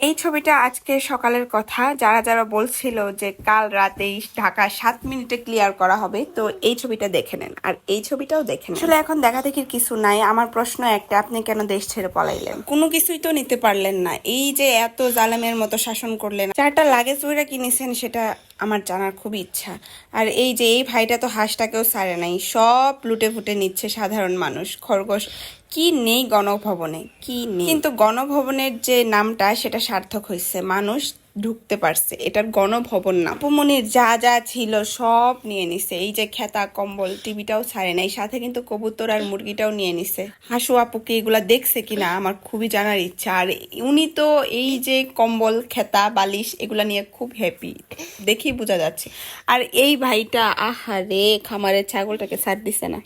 এই ছবিটা আজকে সকালের কথা। যারা যারা বলছিল যে কাল রাতেই ঢাকা সাত মিনিটে ক্লিয়ার করা হবে, তো এই ছবিটা দেখে নেন। আর এই ছবিটাও দেখে নেন। আসলে এখন দেখা দেখির কিছু নাই। আমার প্রশ্ন একটা, আপনি কেন দেশ ছেড়ে পলাইলেন? কোনো কিছুই তো নিতে পারলেন না। এই যে এত জালেমের মতো শাসন করলেন। চারটা লাগেজ ওইরা কিনেছেন, সেটা আমার জানার খুব ইচ্ছা। আর এই যে, এই ভাইটা তো হাঁসটাকেও ছাড়ে নাই। সব লুটে ফুটে নিচ্ছে সাধারণ মানুষ। খরগোশ কি নেই গণভবনে? কি নেই? কিন্তু গণভবনের যে নামটা, সেটা সার্থক হয়েছে মানুষ ঢুকতে পারছে। এটার গণভবন না উপমনির যা যা ছিল সব নিয়ে নিছে। এই যে খেতা, কম্বল, টিভিটাও ছাড়ে নাই। সাথে কিন্তু কবুতর আর মুরগিটাও নিয়ে নিছে। হাসু আপুকে এগুলা দেখছে কিনা, আমার খুবই জানার ইচ্ছা। আর উনি তো এই যে কম্বল, খেতা, বালিশ, এগুলা নিয়ে খুব হ্যাপি দেখেই বোঝা যাচ্ছে। আর এই ভাইটা, আহারে, খামারের ছাগলটাকে ছাড় দিছে না।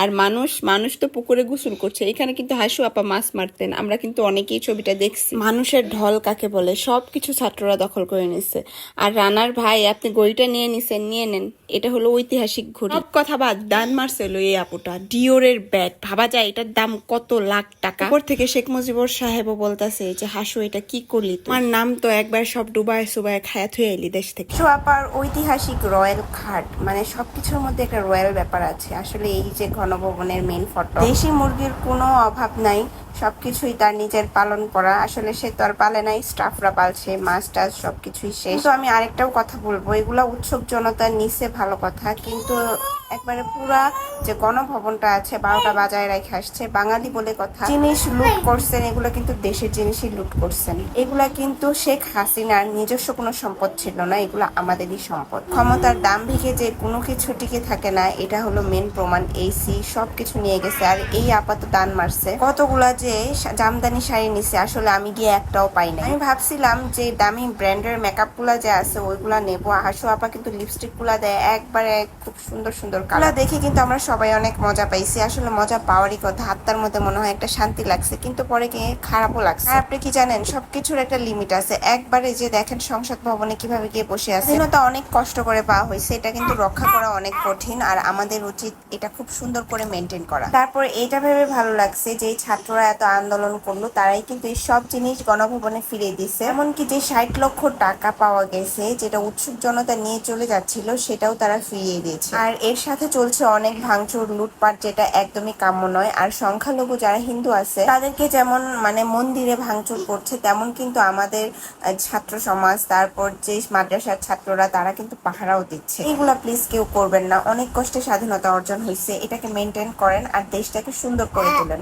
আর মানুষ মানুষ তো পুকুরে গোসল করছে। এখানে কিন্তু হাসু আপা মাছ মারতেন। আমরা কিন্তু অনেকেই ছবিটা দেখছি। মানুষের ঢল কাকে বলে? সব কিছু ছাত্ররা দখল করে নিচ্ছে আর রানার ভাই আপনি গড়িটা নিয়ে নিছেন নিয়ে নেন। এটা হলো ঐতিহাসিক ঘড়ি। সব কথা বাদ দান মারছিল এই আপুটা। ডিওরের ব্যাগ ভাবা যায় এটার দাম কত লাখ টাকা? উপর থেকে শেখ মুজিবুর সাহেবও বলতাছে যে হাসু এটা কি করলি তোমার নাম তো একবার সব ডুবায় সুবায় খায়া থুয়ে এলি দেশ থেকে। আপার ঐতিহাসিক রয়্যাল খাট মানে সবকিছুর মধ্যে একটা রয়্যাল ব্যাপার আছে। আসলে এই যে ঘনভবনের মেন ফটো দেশি মুরগির কোনো অভাব নাই। সবকিছুই তার নিজের পালন করা। আসলে সে তো আর পালে নাই স্টাফরা পালছে মাছ টাছ সবকিছুই শেষ। তো আমি আরেকটাও কথা বলব, এগুলা উৎসব জনতার নিচে ভালো কথা, কিন্তু একবারে পুরা যে গণভবনটা আছে, বারোটা বাজায় রেখে আসছে, বাঙালি বলে কথা। জিনিস লুট করছেন, এগুলো কিন্তু দেশের জিনিসই লুট করছেন। এগুলা কিন্তু শেখ হাসিনার নিজস্ব কোনো সম্পদ ছিল না, এগুলো আমাদেরই সম্পদ। ক্ষমতার দাম ভিগে যে কোনো কিছু টিকে থাকে না, এটা হলো মেন প্রমাণ। এসি সবকিছু নিয়ে গেছে, আর এই আপাতত দান মারছে। কতগুলা যে জামদানি শাড়ি নিছে, আসলে আমি গিয়ে একটাও পাই না আমি ভাবছিলাম যে দামি ব্র্যান্ডের মেকআপগুলা যে আছে, ওইগুলা নেব। হাসু আপা কিন্তু লিপস্টিকগুলা দেয়, একবারে খুব সুন্দর সুন্দর কালার দেখে কিন্তু আমরা সবাই অনেক মজা পাইছি। আসলে মজা পাওয়ারই কথা, হাতটার মধ্যে মনে হয় একটা শান্তি লাগছে, কিন্তু পরে গিয়ে খারাপও লাগছে। আর আপনি কি জানেন, সবকিছুর একটা লিমিট আছে। একবারে যে দেখেন সংসদ ভবনে কীভাবে গিয়ে বসে আছে। স্বাধীনতা অনেক কষ্ট করে পাওয়া হয়েছে, এটা কিন্তু রক্ষা করা অনেক কঠিন, আর আমাদের উচিত এটা খুব সুন্দর করে মেনটেন করা। তারপর এটা ভেবে ভালো লাগছে যে ছাত্ররা এত আন্দোলন করল তারাই কিন্তু এই সব জিনিস গণভবনে ফিরিয়ে দিছে এমনকি যে ষাট লক্ষ টাকা পাওয়া গেছে যেটা উৎসুক জনতা নিয়ে চলে যাচ্ছিল সেটাও তারা ফিরিয়ে দিয়েছে। আর এর সাথে চলছে অনেক ভাঙচুর লুটপাট যেটা একদমই কাম্য নয়। আর সংখ্যালঘু যারা হিন্দু আছে তাদেরকে যেমন মানে মন্দিরে ভাঙচুর করছে তেমন কিন্তু আমাদের ছাত্র সমাজ তারপর যে মাদ্রাসার ছাত্ররা তারা কিন্তু পাহারাও দিচ্ছে। এগুলা প্লিজ কেউ করবেন না। অনেক কষ্টে স্বাধীনতা অর্জন হয়েছে। এটাকে মেনটেন করেন আর দেশটাকে সুন্দর করে তোলেন।